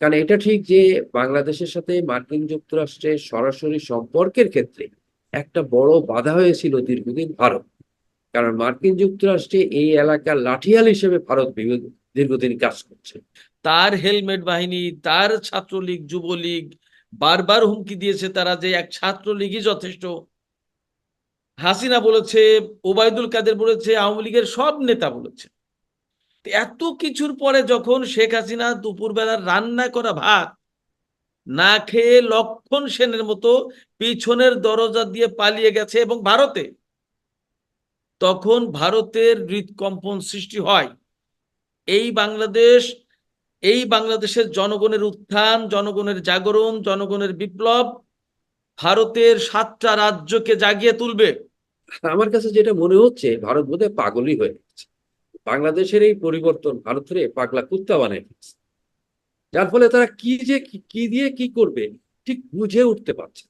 কারণ এটা ঠিক যে বাংলাদেশের সাথে মার্কিন যুক্তরাষ্ট্রের সরাসরি সম্পর্কের ক্ষেত্রে একটা বড় বাধা হয়েছিল দীর্ঘদিন ভারত। কারণ মার্কিন যুক্তরাষ্ট্রে এই এলাকার লাঠিয়াল হিসেবে ভারত দীর্ঘদিন কাজ করছে। তার হেলমেট বাহিনী, তার ছাত্রলীগ, যুবলীগ বারবার হুমকি দিয়েছে তারা যে এক ছাত্রলীগই যথেষ্ট। হাসিনা বলেছে, ওবায়দুল কাদের বলেছে, আওয়ামী লীগের সব নেতা বলেছে। এত কিছুর পরে যখন শেখ হাসিনা দুপুরবেলার রান্না করা ভাত, না খেয়ে লক্ষণ সেনের মতো পিছনের দরজা দিয়ে পালিয়ে গেছে এবং ভারতে, তখন ভারতের হৃদকম্পন সৃষ্টি হয়। এই বাংলাদেশ, এই বাংলাদেশের জনগণের উত্থান, জনগণের জাগরণ, জনগণের বিপ্লব ভারতের সাতটা রাজ্যকে জাগিয়ে তুলবে। আমার কাছে যেটা মনে হচ্ছে, ভারত বোধহয় পাগলই হয়ে গেছে। বাংলাদেশের এই পরিবর্তন ভারতের পাগলা কুত্তা বানিয়ে ফেলছে। যার ফলে তারা কি যে কি- দিয়ে কি করবে, ঠিক বুঝে উঠতে পারছে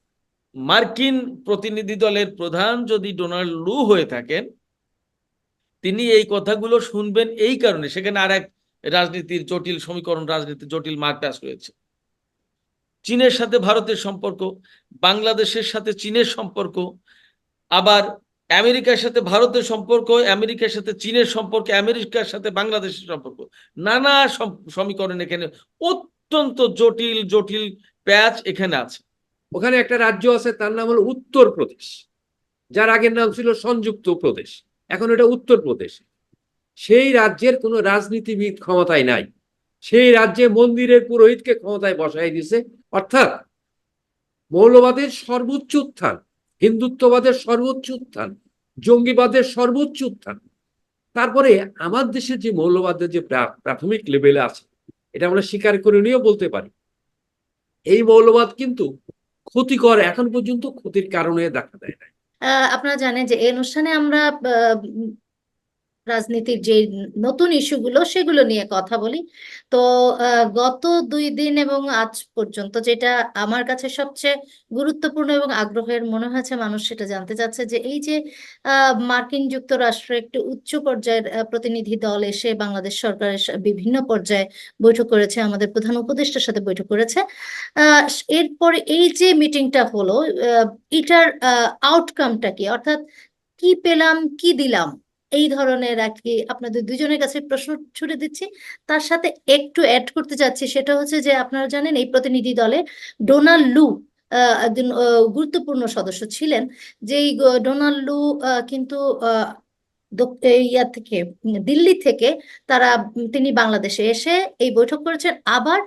মার্কিন প্রতিনিধি দলের প্রধান যদি ডোনাল্ড লু হয়ে থাকেন, তিনি এই কথাগুলো শুনবেন এই কারণে। সেখানে আর এক রাজনীতির জটিল সমীকরণ, রাজনীতির জটিল মার্কাস রয়েছে চীনের সাথে ভারতের সম্পর্ক, বাংলাদেশের সাথে চীনের সম্পর্ক, আবার আমেরিকার সাথে ভারতের সম্পর্ক, আমেরিকার সাথে চীনের সম্পর্ক, আমেরিকার সাথে বাংলাদেশের সম্পর্ক। নানা সম- সমীকরণ এখানে, অত্যন্ত জটিল জটিল প্যাচ এখানে আছে। ওখানে একটা রাজ্য আছে, তার নাম হলো উত্তর প্রদেশ। যার আগের নাম ছিল সংযুক্ত প্রদেশ। এখন এটা উত্তর প্রদেশ। সেই রাজ্যের কোনো রাজনীতিবিদ ক্ষমতায় নাই। সেই রাজ্যে মন্দিরের পুরোহিতকে ক্ষমতায় বসাই দিছে। অর্থাৎ মৌলবাদের সর্বোচ্চ উত্থান। হিন্দুত্ববাদের সর্বোচ্চ উত্থান জঙ্গিবাদের সর্বোচ্চ উত্থান। তারপরে আমার দেশে যে মৌলবাদের যে প্রা- প্রাথমিক লেভেলে আছে এটা আমরা স্বীকার করে নিয়েও বলতে পারি। এই মৌলবাদ কিন্তু ক্ষতিকর এখন পর্যন্ত ক্ষতির কারণে দেখা দেয় না আহ, আপনারা জানেন যে এই অনুষ্ঠানে আমরা রাজনীতির যে নতুন ইস্যুগুলো সেগুলো নিয়ে কথা বলি। তো গত দুই দিন এবং আজ পর্যন্ত যেটা আমার কাছে সবচেয়ে গুরুত্বপূর্ণ এবং আগ্রহের মনে হয়েছে, মানুষ সেটা জানতে চাচ্ছে যে এই যে মার্কিন যুক্তরাষ্ট্র একটি উচ্চ পর্যায়ের প্রতিনিধি দল এসে বাংলাদেশ সরকারের বিভিন্ন পর্যায়ে বৈঠক করেছে, আমাদের প্রধান উপদেষ্টার সাথে বৈঠক করেছে। এরপরে এই যে মিটিংটা হলো এটার আউটকামটা কি? অর্থাৎ কি পেলাম, কি দিলাম? এই ধরনের আর কি আপনাদের দুজনের কাছে প্রশ্ন ছুড়ে দিচ্ছি। তার সাথে একটু অ্যাড করতে চাচ্ছি, সেটা হচ্ছে যে আপনারা জানেন এই প্রতিনিধি দলে ডোনাল্ড লু একজন গুরুত্বপূর্ণ সদস্য ছিলেন। যেই ডোনাল্ড লু কিন্তু ইয়া থেকে, দিল্লি থেকে তারা তিনি বাংলাদেশে এসে এই বৈঠক করেছেন। আবার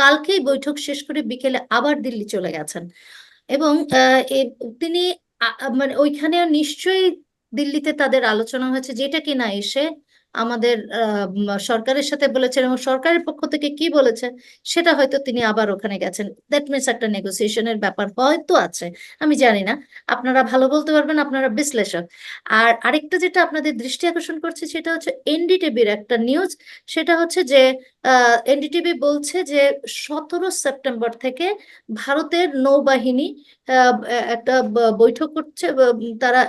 কালকেই বৈঠক শেষ করে বিকেলে আবার দিল্লি চলে গেছেন। এবং তিনি মানে ওইখানেও নিশ্চয়ই দিল্লিতে তাদের আলোচনা হয়েছে, যেটা কিনা এসে আমাদের সরকারের সাথে বলেছেন এবং সরকারের পক্ষ থেকে কি বলেছে সেটা হয়তো তিনি আবার ওখানে গেছেন। দ্যাট মিনস একটা নেগোসিয়েশনের ব্যাপার হয়তো আছে, আমি জানি না। আপনারা ভালো বলতে পারবেন, আপনারা বিশ্লেষক। আর আরেকটা যেটা আপনাদের দৃষ্টি আকর্ষণ করছে সেটা হচ্ছে এনডিটিভির একটা নিউজ সেটা হচ্ছে যে এনডিটিভি বলছে যে সতেরো সেপ্টেম্বর থেকে ভারতের নৌবাহিনী একটা বৈঠক করছে তারা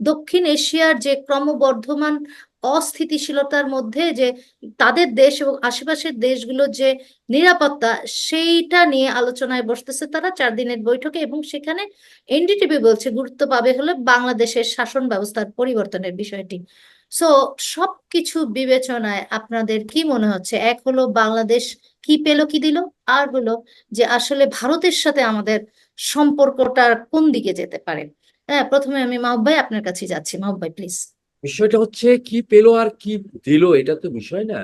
দক্ষিণ এশিয়ার যে ক্রমবর্ধমান অস্থিতিশীলতার মধ্যে যে তাদের দেশ এবং আশেপাশের দেশগুলোর যে নিরাপত্তা, সেইটা নিয়ে আলোচনায় বসতেছে তারা চার দিনের বৈঠকে এবং সেখানে এনডিটিভি বলছে গুরুত্ব পাবে হলে বাংলাদেশের শাসন ব্যবস্থার পরিবর্তনের বিষয়টি। সো, সবকিছু বিবেচনায় আপনাদের কি মনে হচ্ছে? এক হলো বাংলাদেশ কি পেল, কি দিল? আর হলো যে আসলে ভারতের সাথে আমাদের সম্পর্কটা কোন দিকে যেতে পারে? হ্যাঁ প্রথমে আমি মাহবুব ভাই আপনার কাছে যাচ্ছি। মাহবুব ভাই প্লিজ বিষয়টা হচ্ছে, কি পেল আর কি দিল, এটা তো বিষয় না।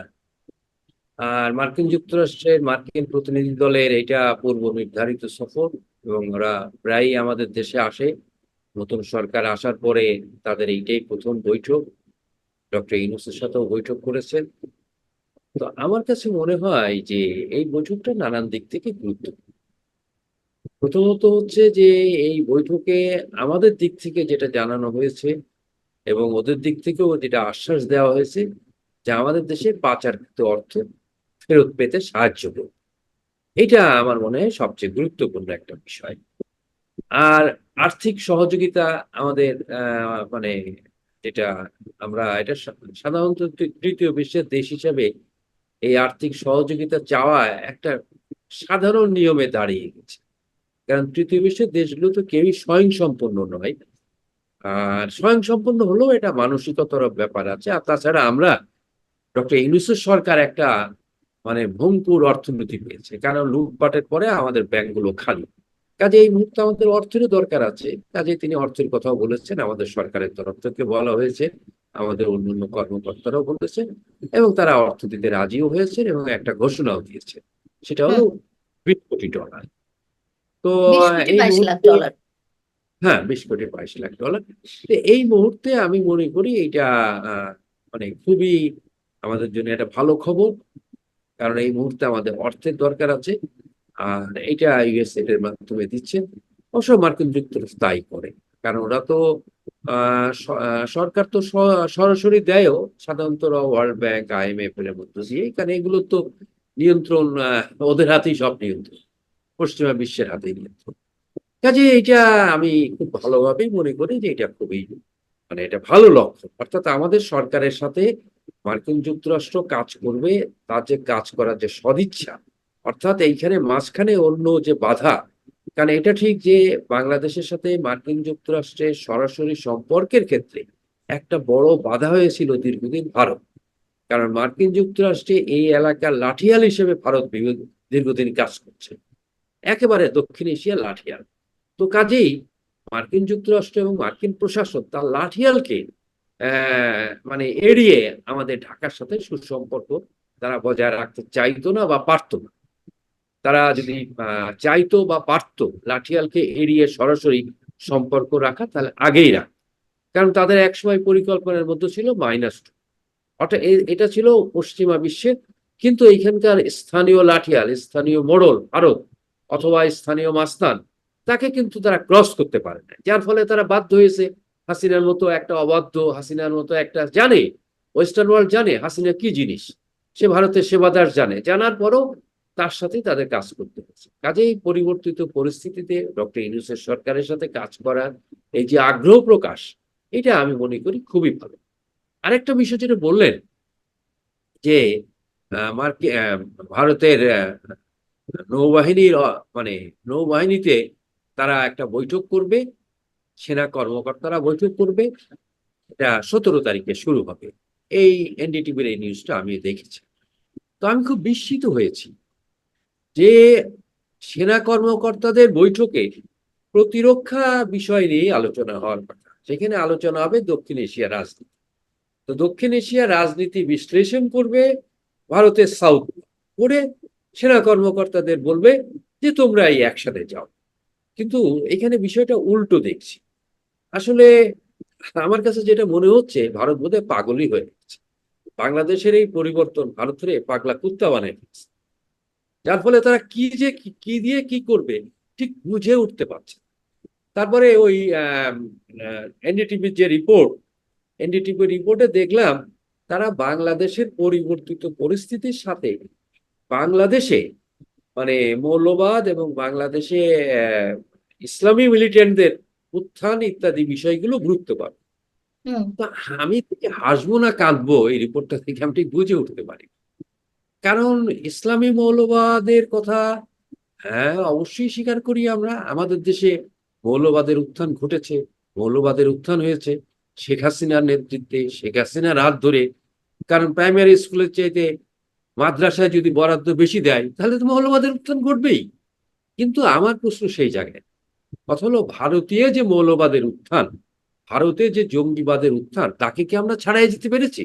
আর মার্কিন যুক্তরাষ্ট্রের মার্কিন প্রতিনিধি দলের এটা পূর্ব নির্ধারিত সফর, এবং ওরা প্রায়ই আমাদের দেশে আসে। নতুন সরকার আসার পরে তাদের এইটাই প্রথম বৈঠক। ডক্টর ইউনূসের সাথেও বৈঠক করেছেন। তো আমার কাছে মনে হয় যে এই বৈঠকটা নানান দিক থেকে গুরুত্বপূর্ণ। প্রথমত হচ্ছে যে, এই বৈঠকে আমাদের দিক থেকে যেটা জানানো হয়েছে এবং ওদের দিক থেকেও যেটা আশ্বাস দেওয়া হয়েছে যে, আমাদের দেশে পাচারকৃত অর্থ ফেরত পেতে সাহায্য করবে। এটা আমার মনে হয় সবচেয়ে গুরুত্বপূর্ণ একটা বিষয়। আর আর্থিক সহযোগিতা আমাদের মানে যেটা আমরা, এটা সাধারণত তৃতীয় বিশ্বের দেশ হিসাবে এই আর্থিক সহযোগিতা চাওয়া একটা সাধারণ নিয়মে দাঁড়িয়ে গেছে। কারণ তৃতীয় বিশ্বের দেশগুলো তো কেউই স্বয়ংসম্পন্ন নয়। আর স্বয়ংসম্পন্ন হলেও এটা মানসিকতার ব্যাপার আছে। আর তাছাড়া আমরা ডক্টর ইউনুসের সরকার একটা মানে ভঙ্গুর অর্থনীতি পেয়েছে। কারণ লুটপাটের পরে আমাদের ব্যাংকগুলো খালি। কাজে এই মুহূর্তে আমাদের অর্থেরও দরকার আছে। কাজে তিনি অর্থের কথাও বলেছেন। আমাদের সরকারের তরফ থেকে বলা হয়েছে, আমাদের অন্যান্য কর্মকর্তারাও বলেছেন এবং তারা অর্থ দিতে রাজিও হয়েছেন এবং একটা ঘোষণাও দিয়েছে সেটা হলো বিশ কোটি ডলার। তো এই ডলার হ্যাঁ বিশ কোটি বাইশ লাখ ডলার তো এই মুহূর্তে আমি মনে করি এটা মানে খুবই আমাদের জন্য একটা ভালো খবর। কারণ এই মুহূর্তে আমাদের অর্থের দরকার আছে আর এটা ইউএসএ এর মাধ্যমে দিচ্ছেন অবশ্য মার্কিন যুক্তরাষ্ট্র তাই করে। কারণ ওরা তো আহ, সরকার তো সরাসরি দেয়ও। সাধারণত ওয়ার্ল্ড ব্যাংক আইএমএফ এর মধ্যে দিয়ে। কারণ এগুলো তো নিয়ন্ত্রণ আহ, ওদের হাতেই সব নিয়ন্ত্রণ। পশ্চিমা বিশ্বের হাতে নিয়ন্ত্রণ কাজে এটা আমি খুব ভালোভাবেই মনে করি যে এটা খুবই মানে এটা ভালো লক্ষণ। অর্থাৎ আমাদের সরকারের সাথে মার্কিন যুক্তরাষ্ট্র কাজ করবে, তার যে কাজ করার যে সদিচ্ছা, অর্থাৎ এইখানে মাঝখানে অন্য যে বাধা, কারণ এটা ঠিক যে বাংলাদেশের সাথে মার্কিন যুক্তরাষ্ট্রের সরাসরি সম্পর্কের ক্ষেত্রে একটা বড় বাধা হয়েছিল দীর্ঘদিন ভারত। কারণ মার্কিন যুক্তরাষ্ট্রে এই এলাকার লাঠিয়াল হিসেবে ভারত দীর্ঘদিন কাজ করছে। একেবারে দক্ষিণ এশিয়ার লাঠিয়াল। তো কাজেই মার্কিন যুক্তরাষ্ট্র এবং মার্কিন প্রশাসন তার লাঠিয়ালকে মানে এড়িয়ে আমাদের ঢাকার সাথে সুসম্পর্ক তারা বজায় রাখতে চাইতো না বা পারতো না। তারা যদি চাইতো বা পারতো লাঠিয়ালকে এড়িয়ে সরাসরি সম্পর্ক রাখা, তাহলে আগেই রাখ কারণ তাদের একসময় পরিকল্পনার মধ্যে ছিল মাইনাস টু। অর্থাৎ এটা ছিল পশ্চিমা বিশ্বের, কিন্তু এইখানকার স্থানীয় লাঠিয়াল, স্থানীয় মোড়ল ভারত অথবা স্থানীয় মাস্তান, তাকে কিন্তু তারা ক্রস করতে পারে না যার ফলে তারা বাধ্য হয়েছে হাসিনার মতো একটা অবাধ্য, হাসিনার মতো একটা জানে ওয়েস্টার্ন ওয়ার্ল্ড জানে হাসিনা কি জিনিস। সে ভারতের সেবাদার জানে। জানার পরও তার সাথে তাদের কাজ করতে হচ্ছে। কাজেই পরিবর্তিত পরিস্থিতিতে ডক্টর ইউনুসের সরকারের সাথে কাজ করার এই যে আগ্রহ প্রকাশ, এটা আমি মনে করি খুবই ভালো। আরেকটা বিষয় যেটা বললেন যে ভারতের নৌবাহিনীর মানে নৌবাহিনীতে তারা একটা বৈঠক করবে, সেনা কর্মকর্তারা বৈঠক করবে, এটা সতেরো তারিখে শুরু হবে। এই এনডিটিভির এই নিউজটা আমি দেখেছি। তো আমি খুব বিস্মিত হয়েছি যে সেনা কর্মকর্তাদের বৈঠকে প্রতিরক্ষা বিষয় নিয়ে আলোচনা হওয়ার কথা। সেখানে আলোচনা হবে দক্ষিণ এশিয়া রাজনীতি। তো দক্ষিণ এশিয়া রাজনীতি বিশ্লেষণ করবে, ভারতের সাউথ করে সেনা কর্মকর্তাদের বলবে যে, তোমরা এই একসাথে যাও। কিন্তু এখানে বিষয়টা উল্টো দেখছি। আসলে আমার কাছে যেটা মনে হচ্ছে, ভারত বোধহয় পাগলই হয়ে গেছে। বাংলাদেশের এই পরিবর্তন ভারতের পাগলা কুত্তা বানিয়ে ফেলছে। যার ফলে তারা কি যে কি- দিয়ে কি করবে, ঠিক বুঝে উঠতে পারছে তারপরে ওই এনডিটিভির যে রিপোর্ট এনডিটিভি রিপোর্টে দেখলাম তারা বাংলাদেশের পরিবর্তিত পরিস্থিতির সাথে বাংলাদেশে মানে মৌলবাদ এবং বাংলাদেশে ইসলামী মিলিটেন্টদের উত্থান ইত্যাদি বিষয়গুলো গুরুত্ব পাবে তো আমি হাসবো না কাঁদবো এই রিপোর্টটা থেকে আমি ঠিক বুঝে উঠতে পারি। কারণ ইসলামী মৌলবাদের কথা হ্যাঁ অবশ্যই স্বীকার করি আমরা। আমাদের দেশে মৌলবাদের উত্থান ঘটেছে মৌলবাদের উত্থান হয়েছে শেখ হাসিনার নেতৃত্বে শেখ হাসিনার হাত ধরে। কারণ প্রাইমারি স্কুলের চাইতে মাদ্রাসায় যদি বরাদ্দ বেশি দেয়, তাহলে তো মৌলবাদের উত্থান ঘটবেই। কিন্তু আমার প্রশ্ন সেই জায়গায়, কথা হলো ভারতীয় যে মৌলবাদের উত্থান, ভারতে যে জঙ্গিবাদের উত্থান, তাকে কি আমরা ছাড়াই যেতে পেরেছি?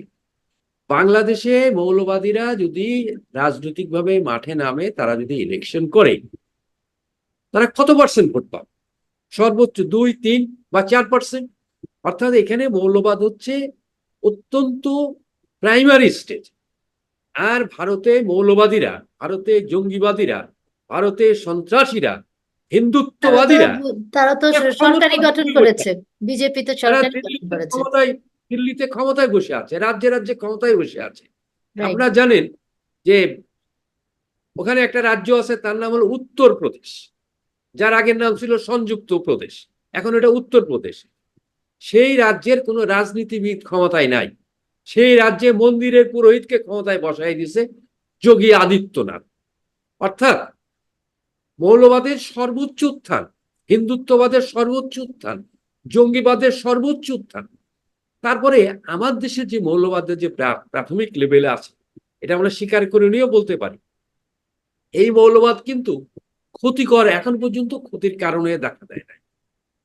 বাংলাদেশে মৌলবাদীরা যদি রাজনৈতিকভাবে মাঠে নামে, তারা যদি ইলেকশন করে, তারা কত পার্সেন্ট ভোট পাবে? সর্বোচ্চ দুই, তিন বা চার পার্সেন্ট অর্থাৎ এখানে মৌলবাদ হচ্ছে অত্যন্ত প্রাইমারি স্টেজ আর ভারতে মৌলবাদীরা ভারতে জঙ্গিবাদীরা ভারতে সন্ত্রাসীরা হিন্দুত্ববাদীরা তারা তো সরকারি গঠন করেছে বিজেপি তো সরকারি গঠন করেছে। দিল্লিতে ক্ষমতায় বসে আছে রাজ্যে রাজ্যে ক্ষমতায় বসে আছে। আপনারা জানেন যে ওখানে একটা রাজ্য আছে তার নাম হলো উত্তরপ্রদেশ। যার আগের নাম ছিল সংযুক্ত প্রদেশ এখন এটা উত্তরপ্রদেশ। সেই রাজ্যের কোনো রাজনীতিবিদ ক্ষমতায় নাই। সেই রাজ্যে মন্দিরের পুরোহিতকে ক্ষমতায় বসাই দিছে যোগী আদিত্যনাথ। অর্থাৎ মৌলবাদের সর্বোচ্চ উত্থান, হিন্দুত্ববাদের সর্বোচ্চ উত্থান, জঙ্গিবাদের সর্বোচ্চ উত্থান, তারপরে আমার দেশের যে মৌলবাদের যে প্রা- প্রাথমিক লেভেলে আছে, এটা আমরা স্বীকার করে নিয়েও বলতে পারি। এই মৌলবাদ কিন্তু ক্ষতিকর এখন পর্যন্ত ক্ষতির কারণে দেখা দেয় নাই।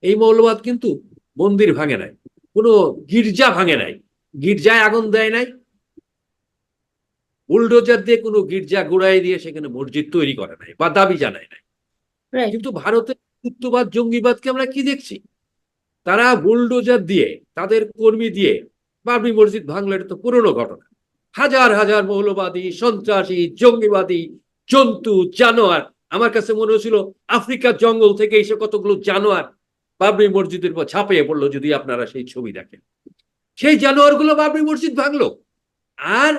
এই মৌলবাদ কিন্তু মন্দির ভাঙে নাই, কোনো গির্জা ভাঙে নাই। গির্জায় আগুন দেয় নাই। বুলডোজার দিয়ে কোনো গির্জা গোড়ায় দিয়ে সেখানে মসজিদ তৈরি করে নাই বা দাবি জানায় নাই। কিন্তু ভারতের হিন্দুত্ববাদ জঙ্গিবাদকে আমরা কি দেখছি? তারা বুলডোজার দিয়ে তাদের কর্মী দিয়ে বাবরি মসজিদ ভাঙলো এটা তো পুরনো ঘটনা। হাজার হাজার মৌলবাদী সন্ত্রাসী জঙ্গিবাদী জন্তু জানোয়ার আমার কাছে মনে হয়েছিল আফ্রিকার জঙ্গল থেকে এসে কতগুলো জানোয়ার বাবরি মসজিদের উপর ঝাঁপিয়ে পড়ল যদি আপনারা সেই ছবি দেখেন। সেই জানোয়ারগুলো বাবরি মসজিদ ভাঙলো। আর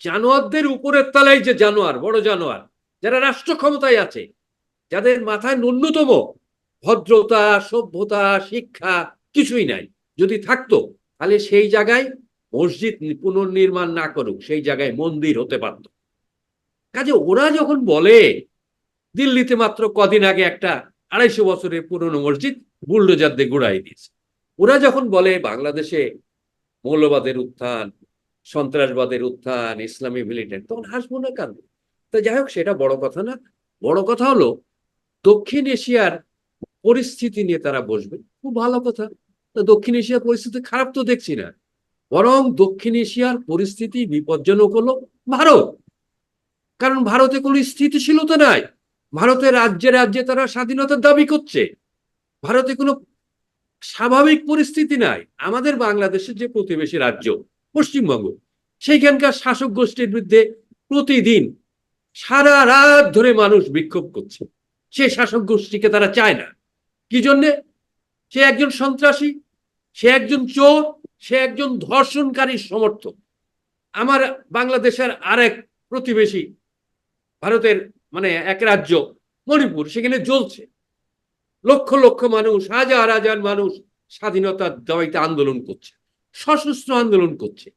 জানোয়ারদের উপরের তলায় যে জানোয়ার, বড় জানোয়ার, যারা রাষ্ট্র ক্ষমতায় আছে, যাদের মাথায় ন্যূনতম ভদ্রতা, সভ্যতা, শিক্ষা কিছুই নাই, যদি থাকতো, তাহলে সেই জায়গায় মসজিদ পুনর্নির্মাণ না করুক, সেই জায়গায় মন্দির হতে পারত। কাজে ওরা যখন বলে, দিল্লিতে মাত্র কদিন আগে একটা আড়াইশো বছরের পুরনো মসজিদ, বুলডোজার দিয়ে গুড়াই দিয়েছে। ওরা যখন বলে বাংলাদেশে মৌলবাদের উত্থান, সন্ত্রাসবাদের উত্থান, ইসলামী মিলিটেন্ট, তখন হাসবো না কেন? তো যাই হোক, সেটা বড় কথা না। বড় কথা হলো, দক্ষিণ এশিয়ার পরিস্থিতি নিয়ে তারা বসবে। খুব ভালো কথা। দক্ষিণ এশিয়ার পরিস্থিতি খারাপ তো দেখছি না। বরং দক্ষিণ এশিয়ার পরিস্থিতি বিপজ্জনক হলো ভারত। কারণ ভারতে কোনো স্থিতিশীলতা নাই। ভারতের রাজ্যে রাজ্যে তারা স্বাধীনতার দাবি করছে। ভারতে কোনো স্বাভাবিক পরিস্থিতি নাই। আমাদের বাংলাদেশের যে প্রতিবেশী রাজ্য, পশ্চিমবঙ্গ, সেইখানকার শাসক গোষ্ঠীর বিরুদ্ধে প্রতিদিন সারা রাত ধরে মানুষ বিক্ষোভ করছে। সে শাসক গোষ্ঠীকে তারা চায় না। কি জন্যে? সে একজন সন্ত্রাসী, সে একজন চোর, সে একজন ধর্ষণকারীর সমর্থক। আমার বাংলাদেশের আরেক প্রতিবেশী, ভারতের মানে এক রাজ্য, মণিপুর, সেখানে জ্বলছে। লক্ষ লক্ষ মানুষ হাজার হাজার মানুষ স্বাধীনতার দাবিতে আন্দোলন করছে সশস্ত্র আন্দোলন করছে।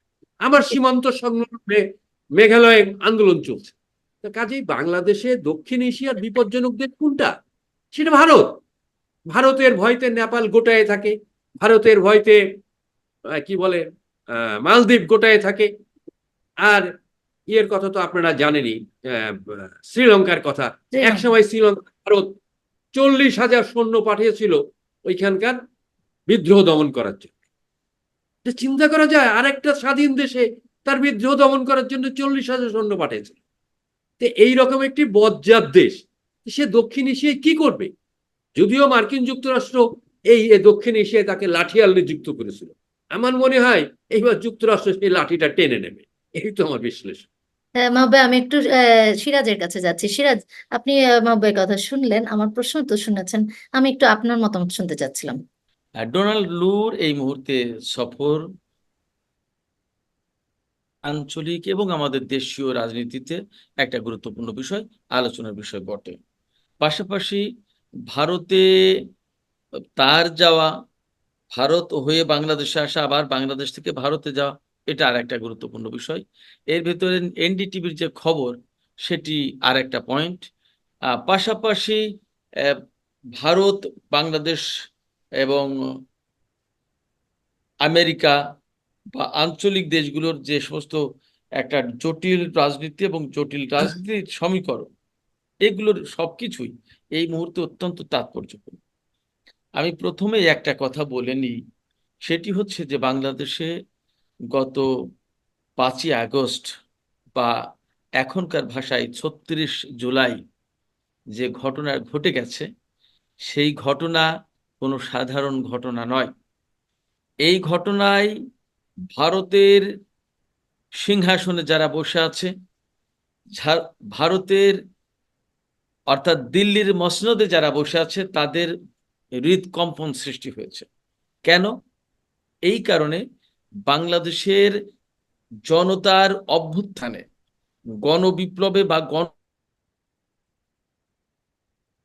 আমার সীমান্ত সংলগ্ন মেঘালয়ে আন্দোলন চলছে। তো কাজেই বাংলাদেশে দক্ষিণ এশিয়ার বিপজ্জনক দেশ কোনটা? সেটা ভারত। ভারতের ভয়তে নেপাল গোটায় থাকে ভারতের ভয়তে কি বলে আহ, মালদ্বীপ গোটায় থাকে। আর ইয়ের কথা তো আপনারা জানেনই আহ, শ্রীলঙ্কার কথা। এক সময় শ্রীলঙ্কা ভারত চল্লিশ হাজার সৈন্য পাঠিয়েছিল ওইখানকার বিদ্রোহ দমন করার জন্য। চিন্তা করা যায়, আরেকটা স্বাধীন দেশে তার বিদ্রোহ দমন করার জন্য চল্লিশ হাজার সৈন্য পাঠিয়েছিল। তো এইরকম একটি বজ্জাত দেশ সে দক্ষিণ এশিয়ায় কি করবে? যদিও মার্কিন যুক্তরাষ্ট্র এই দক্ষিণ এশিয়ায় তাকে লাঠিয়াল নিযুক্ত করেছিল। আমার মনে হয় এইবার যুক্তরাষ্ট্র সেই লাঠিটা টেনে নেবে। এই তো আমার বিশ্লেষণ। আহ, মাহবুব আমি একটু সিরাজের কাছে যাচ্ছি। সিরাজ আপনি আহ, মাহবুবের কথা শুনলেন আমার প্রশ্ন তো শুনেছেন আমি একটু আপনার মতামত শুনতে চাচ্ছিলাম। ডোনাল্ড লুর এই মুহূর্তে সফর আঞ্চলিক এবং আমাদের দেশীয় রাজনীতিতে একটা গুরুত্বপূর্ণ বিষয় আলোচনার বিষয় বটে। পাশাপাশি ভারতে তার যাওয়া ভারত হয়ে বাংলাদেশে আসা আবার বাংলাদেশ থেকে ভারতে যাওয়া এটা আর একটা গুরুত্বপূর্ণ বিষয়। এর ভেতরে এনডিটিভির যে খবর, সেটি আর একটা পয়েন্ট পাশাপাশি ভারত, বাংলাদেশ এবং আমেরিকা বা আঞ্চলিক দেশগুলোর যে সমস্ত একটা জটিল রাজনীতি এবং জটিল রাজনীতির সমীকরণ, এগুলোর সবকিছুই এই মুহূর্তে অত্যন্ত তাৎপর্যপূর্ণ। আমি প্রথমে একটা কথা বলে নিই। সেটি হচ্ছে যে বাংলাদেশে গত পাঁচই আগস্ট বা এখনকার ভাষায় ছত্রিশ জুলাই যে ঘটনা ঘটে গেছে, সেই ঘটনা কোনো সাধারণ ঘটনা নয়। এই ঘটনায় ভারতের সিংহাসনে যারা বসে আছে ভারতের অর্থাৎ দিল্লির মসনদে যারা বসে আছে, তাদের হৃদকম্পন সৃষ্টি হয়েছে। কেন? এই কারণে বাংলাদেশের জনতার অভ্যুত্থানে, গণবিপ্লবে বা গণ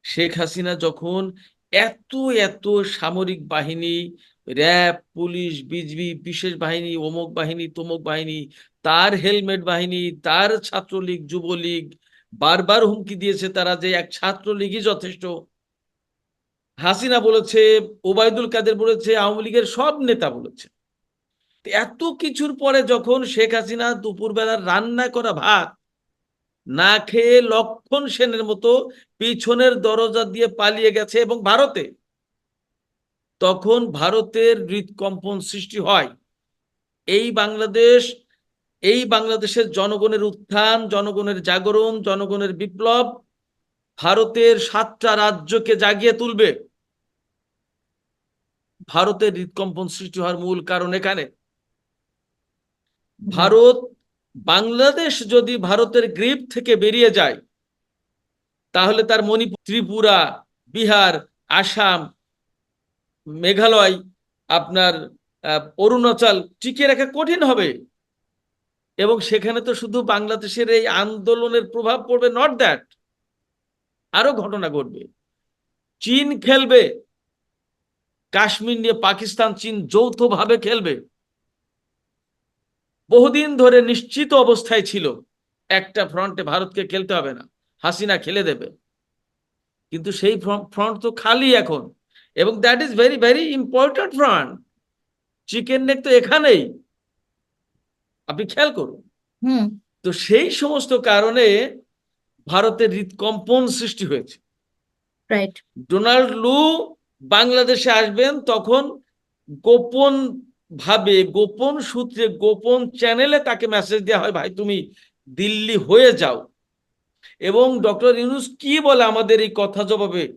শেখ হাসিনা যখন এত এত সামরিক বাহিনী, র্যাব, পুলিশ, বিজিবি, বিশেষ বাহিনী, অমুক বাহিনী, তমুক বাহিনী, তার হেলমেট বাহিনী, তার ছাত্রলীগ, যুবলীগ, বারবার হুমকি দিয়েছে তারা যে এক ছাত্রলীগই যথেষ্ট। হাসিনা বলেছে, ওবায়দুল কাদের বলেছে, আওয়ামী লীগের সব নেতা বলেছে। এত কিছুর পরে যখন শেখ হাসিনা দুপুরবেলা রান্না করা ভাত, না খেয়ে লক্ষণ সেনের মতো পিছনের দরজা দিয়ে পালিয়ে গেছে এবং ভারতে, তখন ভারতের হৃদকম্পন সৃষ্টি হয়। এই বাংলাদেশ, এই বাংলাদেশের জনগণের উত্থান, জনগণের জাগরণ, জনগণের বিপ্লব ভারতের সাতটা রাজ্যকে জাগিয়ে তুলবে। ভারতের হৃদকম্পন সৃষ্টি হওয়ার মূল কারণ এখানে। ভারত, বাংলাদেশ যদি ভারতের গ্রিপ থেকে বেরিয়ে যায়, তাহলে তার মণিপুর, ত্রিপুরা, বিহার, আসাম, মেঘালয় আপনার অরুণাচল টিকিয়ে রাখা কঠিন হবে। এবং সেখানে তো শুধু বাংলাদেশের এই আন্দোলনের প্রভাব পড়বে নট দ্যাট আরও ঘটনা ঘটবে। চীন খেলবে, কাশ্মীর নিয়ে পাকিস্তান, চীন যৌথভাবে খেলবে। বহুদিন ধরে নিশ্চিত অবস্থায় ছিল একটা ফ্রন্টে ভারতকে খেলতে হবে না হাসিনা খেলে দেবে। কিন্তু সেই ফ্রন্ট তো খালি এখন। এবং that is very very important front chicken neck তো এখানেই। আপনি খেয়াল করুন। হুম। তো সেই সমস্ত কারণে ভারতের হৃদকম্পন সৃষ্টি হয়েছে। ডোনাল্ড লু বাংলাদেশে আসবেন তখন গোপন ভাবে গোপন সূত্রে, গোপন চ্যানেলে তাকে মেসেজ দেওয়া হয়, ভাই, তুমি দিল্লি হয়ে যাও। এবং ডক্টর ইউনুস কি বলে আমাদের এই কথা জবাবে?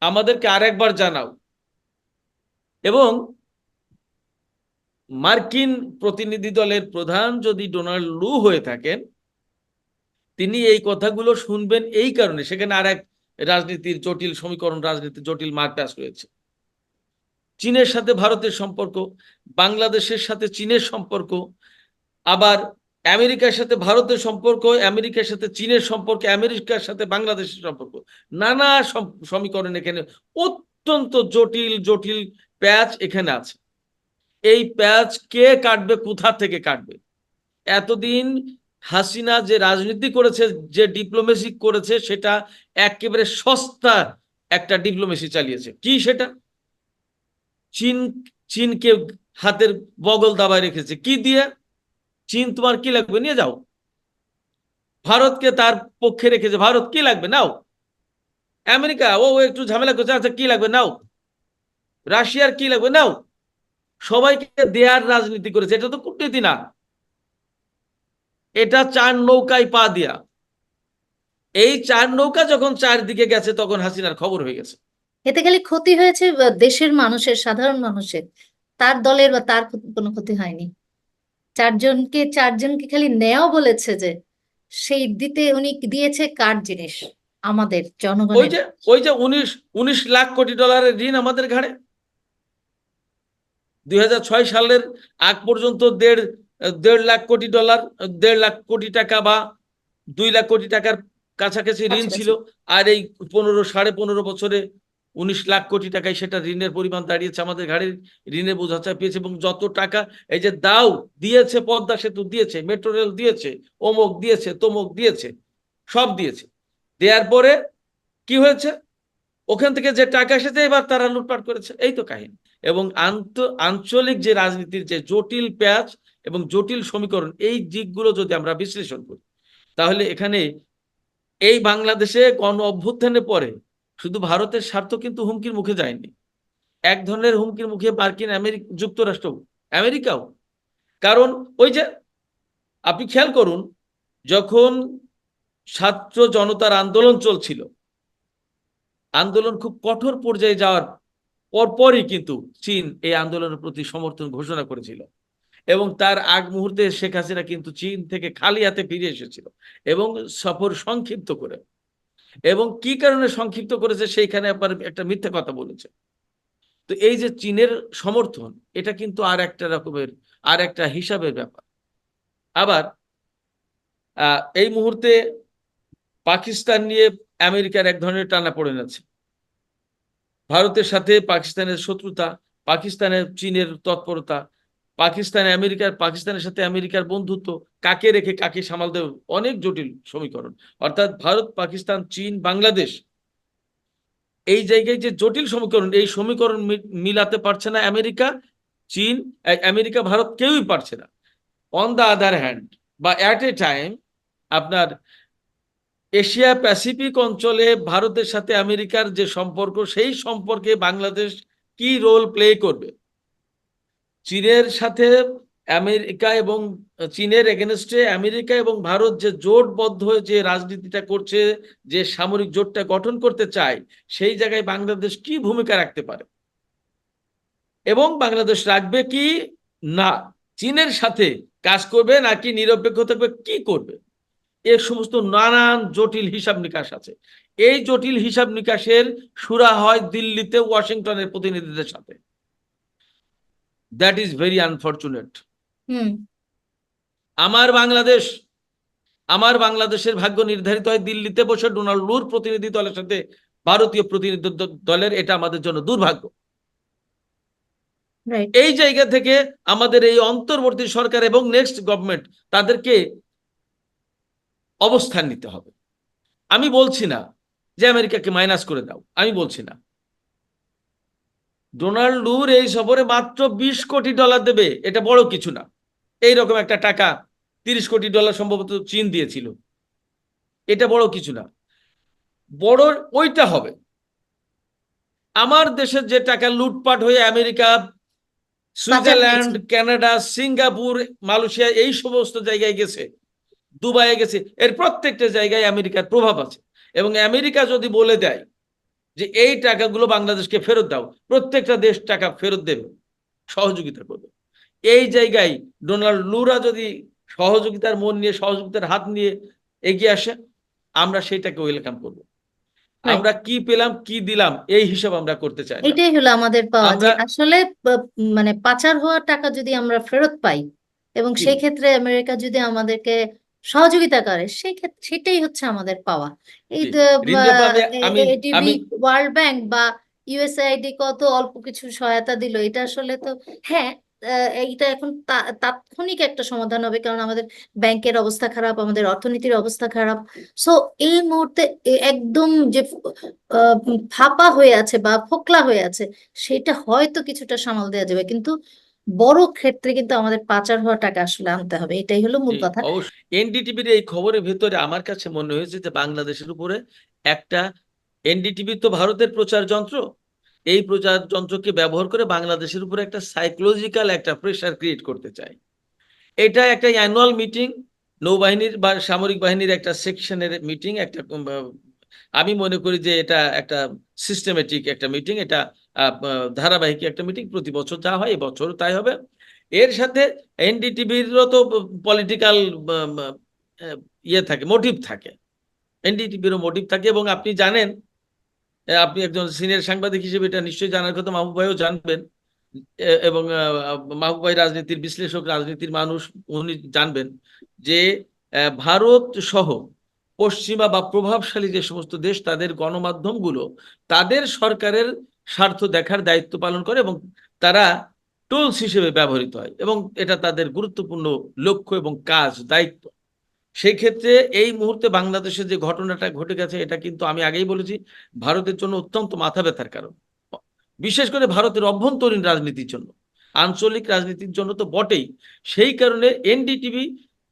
আমাদেরকে আরেকবার জানাও। এবং মার্কিন প্রতিনিধি দলের প্রধান যদি ডোনাল্ড লু হয়ে থাকেন, তিনি এই কথাগুলো শুনবেন এই কারণে। সেখানে আর এক রাজনীতির জটিল সমীকরণ, রাজনীতির জটিল মারপ্যাচ রয়েছে। চীনের সাথে ভারতের সম্পর্ক, বাংলাদেশের সাথে চীনের সম্পর্ক, আবার আমেরিকার সাথে ভারতের সম্পর্ক, আমেরিকার সাথে চীনের সম্পর্ক, আমেরিকার সাথে বাংলাদেশের সম্পর্ক। নানা সম- সমীকরণ এখানে, অত্যন্ত জটিল জটিল প্যাচ এখানে আছে। এই প্যাচ কে কাটবে, কোথা থেকে কাটবে? এতদিন হাসিনা যে রাজনীতি করেছে, যে ডিপ্লোমেসি করেছে, সেটা একেবারে সস্তা একটা ডিপ্লোমেসি চালিয়েছে। কি সেটা? চীন, চীনকে হাতের বগল দাবায় রেখেছে। কি দিয়ে? চীন তোমার কি লাগবে? নিয়ে যাও। ভারতকে তার পক্ষে রেখেছে। ভারত কি লাগবে? নাও। আমেরিকা, ও একটু ঝামেলা করছে। আচ্ছা কি লাগবে? নাও। রাশিয়ার কি লাগবে? নাও। সবাইকে দেয়ার রাজনীতি করেছে। এটা তো কূটনীতি না। এটা চার নৌকায় পা দিয়া। এই চার নৌকা যখন চারদিকে গেছে, তখন হাসিনার খবর হয়ে গেছে। এতে খালি ক্ষতি হয়েছে দেশের মানুষের সাধারণ মানুষের। তার দলের বা তার কোনো ক্ষতি হয়নি। চারজনকে চারজনকে খালি নেও বলেছে যে সেই দিতে উনি দিয়েছে কার জিনিস? আমাদের ওই যে ওই যে উনিশ উনিশ লাখ কোটি ডলারের ঋণ আমাদের ঘাড়ে। দুই হাজার ছয় সালের আগ পর্যন্ত দেড় দেড় লাখ কোটি ডলার দেড় লাখ কোটি টাকা বা দুই লাখ কোটি টাকার কাছাকাছি ঋণ ছিল। আর এই পনেরো সাড়ে পনেরো বছরে উনিশ লাখ কোটি টাকায় সেটা ঋণের পরিমাণ দাঁড়িয়েছে আমাদের ঘাড়ে ঋণের বোঝা চাপিয়েছে এবং যত টাকা, এই যে দাও দিয়েছে, পদ্মা সেতু দিয়েছে, মেট্রো রেল দিয়েছে অমুক দিয়েছে, তমুক দিয়েছে, সব দিয়েছে। দেওয়ার পরে কি হয়েছে? ওখান থেকে যে টাকা এসেছে, এবার তারা লুটপাট করেছে। এই তো কাহিনী। এবং আন্ত, আঞ্চলিক যে রাজনীতির যে জটিল প্যাচ এবং জটিল সমীকরণ, এই দিকগুলো যদি আমরা বিশ্লেষণ করি, তাহলে এখানে এই বাংলাদেশে গণ অভ্যুত্থানের পরে শুধু ভারতের স্বার্থ কিন্তু হুমকির মুখে যায়নি। এক ধরনের হুমকির মুখে মার্কিন আমেরিকা, যুক্তরাষ্ট্র, আমেরিকাও। কারণ ওই যে, আপনি খেয়াল করুন, যখন ছাত্র জনতার আন্দোলন চলছিল, আন্দোলন খুব কঠোর পর্যায়ে যাওয়ার পরপরই কিন্তু চীন এই আন্দোলনের প্রতি সমর্থন ঘোষণা করেছিল। এবং তার আগ মুহূর্তে শেখ হাসিনা কিন্তু চীন থেকে খালি হাতে ফিরে এসেছিল এবং সফর সংক্ষিপ্ত করে। এবং কি কারণে সংক্ষিপ্ত করেছে সেইখানে আবার একটা মিথ্যা কথা বলেছে। তো এই যে চীনের সমর্থন, এটা কিন্তু আর একটা রকমের, আর একটা হিসাবের ব্যাপার। আবার এই মুহূর্তে পাকিস্তান নিয়ে আমেরিকার এক ধরনের টানা পড়ে আছে ভারতের সাথে পাকিস্তানের শত্রুতা, পাকিস্তানের, চীনের তৎপরতা পাকিস্তানে আমেরিকার, পাকিস্তানের সাথে আমেরিকার বন্ধুত্ব কাকে রেখে কাকে সামাল দেবে অনেক জটিল সমীকরণ। অর্থাৎ ভারত, পাকিস্তান, চীন, বাংলাদেশ এই জায়গায় যে জটিল সমীকরণ, এই সমীকরণ মিলাতে পারছে না আমেরিকা, চীন আমেরিকা, ভারত কেউই পারছে না। অন দ্য আদার হ্যান্ড বা অ্যাট এ টাইম আপনার এশিয়া প্যাসিফিক অঞ্চলে ভারতের সাথে আমেরিকার যে সম্পর্ক, সেই সম্পর্কে বাংলাদেশ কি রোল প্লে করবে? চীনের সাথে আমেরিকা এবং চীনের এগেনস্টে আমেরিকা এবং ভারত যে জোটবদ্ধ হয়ে যে রাজনীতিটা করছে, যে সামরিক জোটটা গঠন করতে চায়, সেই জায়গায় বাংলাদেশ কি ভূমিকা রাখতে পারে? এবং বাংলাদেশ রাখবে কি? না। চীনের সাথে কাজ করবে নাকি নিরপেক্ষ থাকবে? কি করবে? এ সমস্ত নানান জটিল হিসাব নিকাশ আছে। এই জটিল হিসাব নিকাশের সুরা হয় দিল্লিতে, ওয়াশিংটনের প্রতিনিধিদের সাথে। দ্যাট ইজ ভেরি আনফর্চুনেট আমার বাংলাদেশ আমার বাংলাদেশের ভাগ্য নির্ধারিত হয় দিল্লিতে বসে ডোনাল্ড লুর প্রতিনিধি দলের সাথে ভারতীয় প্রতিনিধি দলের এটা আমাদের জন্য দুর্ভাগ্য। এই জায়গা থেকে আমাদের এই অন্তর্বর্তী সরকার এবং নেক্সট গভর্নমেন্ট তাদেরকে অবস্থান নিতে হবে। আমি বলছি না যে আমেরিকাকে মাইনাস করে দাও আমি বলছি না। ডোনাল্ড লুর এই সফরে মাত্র বিশ কোটি ডলার দেবে এটা বড় কিছু না। এই রকম একটা টাকা তিরিশ কোটি ডলার সম্ভবত চীন দিয়েছিল। এটা বড় কিছু না। বড় ওইটা হবে। আমার দেশের যে টাকা লুটপাট হয়ে America Switzerland Canada Singapore Malaysia এই সমস্ত জায়গায় গেছে দুবাইয়ে গেছে এর প্রত্যেকটা জায়গায় আমেরিকার প্রভাব আছে। এবং আমেরিকা যদি বলে দেয় যে এই টাকাগুলো বাংলাদেশকে ফেরত দাও প্রত্যেকটা দেশ টাকা ফেরত দেবে সহযোগিতা করবে। এই জায়গায় ডোনাল্ড লুরা যদি সহযোগিতার মন নিয়ে সহযোগিতার হাত নিয়ে এগিয়ে আসে আমরা সেটাকে ওয়েলকাম করব। আমরা কি পেলাম কি দিলাম এই হিসাব আমরা করতে চাই এটাই হলো আমাদের পাওয়া যে আসলে মানে পাচার হওয়া টাকা যদি আমরা ফেরত পাই এবং। সেই ক্ষেত্রে আমেরিকা যদি আমাদেরকে সহযোগিতা করে সেই ক্ষেত্রে সেটাই হচ্ছে আমাদের পাওয়া এই ওয়ার্ল্ড ব্যাংক বা ইউএসআইডি কত অল্প কিছু সহায়তা দিল এটা আসলে তো হ্যাঁ এইটা এখন তাৎক্ষণিক একটা সমাধান হবে কারণ আমাদের ব্যাংকের অবস্থা খারাপ আমাদের অর্থনীতির অবস্থা খারাপ সো এই মুহূর্তে একদম যে ফাঁপা হয়ে আছে বা ফোকলা হয়ে আছে সেটা হয়তো কিছুটা সামাল দেওয়া যাবে কিন্তু বড় ক্ষেত্রে কিন্তু আমাদের পাচার হওয়া টাকা আসলে আনতে হবে এটাই হলো মূল কথা। এনডিটিভির এই খবরের ভেতরে আমার কাছে মনে হয়েছে যে বাংলাদেশের উপরে একটা এনডিটিভি তো ভারতের প্রচার যন্ত্র এই প্রচার যন্ত্রকে ব্যবহার করে বাংলাদেশের উপরে একটা সাইকোলজিক্যাল একটা প্রেশার ক্রিয়েট করতে চায় এটা একটা অ্যানুয়াল মিটিং নৌবাহিনীর বা সামরিক বাহিনীর একটা সেকশনের মিটিং একটা আমি মনে করি যে এটা একটা সিস্টেমেটিক একটা মিটিং এটা ধারাবাহিক একটা মিটিং প্রতি বছর যা হয়, এবছর তাই হবে। এর সাথে এনডিটিভিরও তো পলিটিক্যাল ইয়ে থাকে মোটিভ থাকে। এনডিটিভিরও মোটিভ থাকে এবং আপনি জানেন আপনি একজন সিনিয়র সাংবাদিক হিসেবে এটা নিশ্চয়ই জানার কথা, মাহবুব ভাইও জানবেন। এবং মাহবুব ভাই রাজনীতির বিশ্লেষক, রাজনীতির মানুষ, উনি জানবেন যে ভারত সহ পশ্চিমা বা প্রভাবশালী যে সমস্ত দেশ, তাদের গণমাধ্যমগুলো তাদের সরকারের স্বার্থ দেখার দায়িত্ব পালন করে এবং তারা টুলস হিসেবে ব্যবহৃত হয় এবং এটা তাদের গুরুত্বপূর্ণ লক্ষ্য এবং কাজ, দায়িত্ব। সেই ক্ষেত্রে এই মুহূর্তে বাংলাদেশে যে ঘটনাটা ঘটে গেছে, এটা কিন্তু আমি আগেই বলেছি, ভারতের জন্য অত্যন্ত মাথা ব্যথার কারণ। বিশেষ করে ভারতের অভ্যন্তরীণ রাজনীতির জন্য। আঞ্চলিক রাজনীতির জন্য তো বটেই। সেই কারণে এনডিটিভি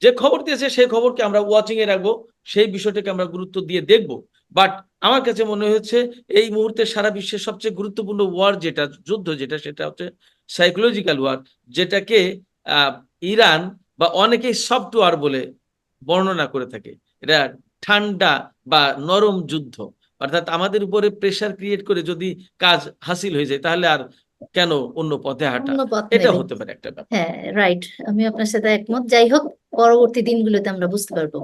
যে খবর দিয়েছে, সেই খবরকে আমরা ওয়াচিং এ রাখব, সেই বিষয়টাকে আমরা গুরুত্ব দিয়ে দেখব। বাট আমার কাছে মনে হচ্ছে এই মুহূর্তে সারা বিশ্বের সবচেয়ে গুরুত্বপূর্ণ ওয়ার যেটা যুদ্ধ যেটা সেটা হচ্ছে সাইকোলজিক্যাল ওয়ার যেটাকে ইরান বা অনেকেই সফট ওয়ার বলে বর্ণনা করে থাকে। এটা ঠান্ডা বা নরম যুদ্ধ। অর্থাৎ আমাদের উপরে প্রেসার ক্রিয়েট করে যদি কাজ হাসিল হয়ে যায় তাহলে আর কেন অন্য পথে হাঁটা? এটা হতে পারে একটা ব্যাপার। হ্যাঁ রাইট আমি আপনার সাথে একমত। যাই হোক পরবর্তী দিনগুলোতে আমরা বুঝতে পারব।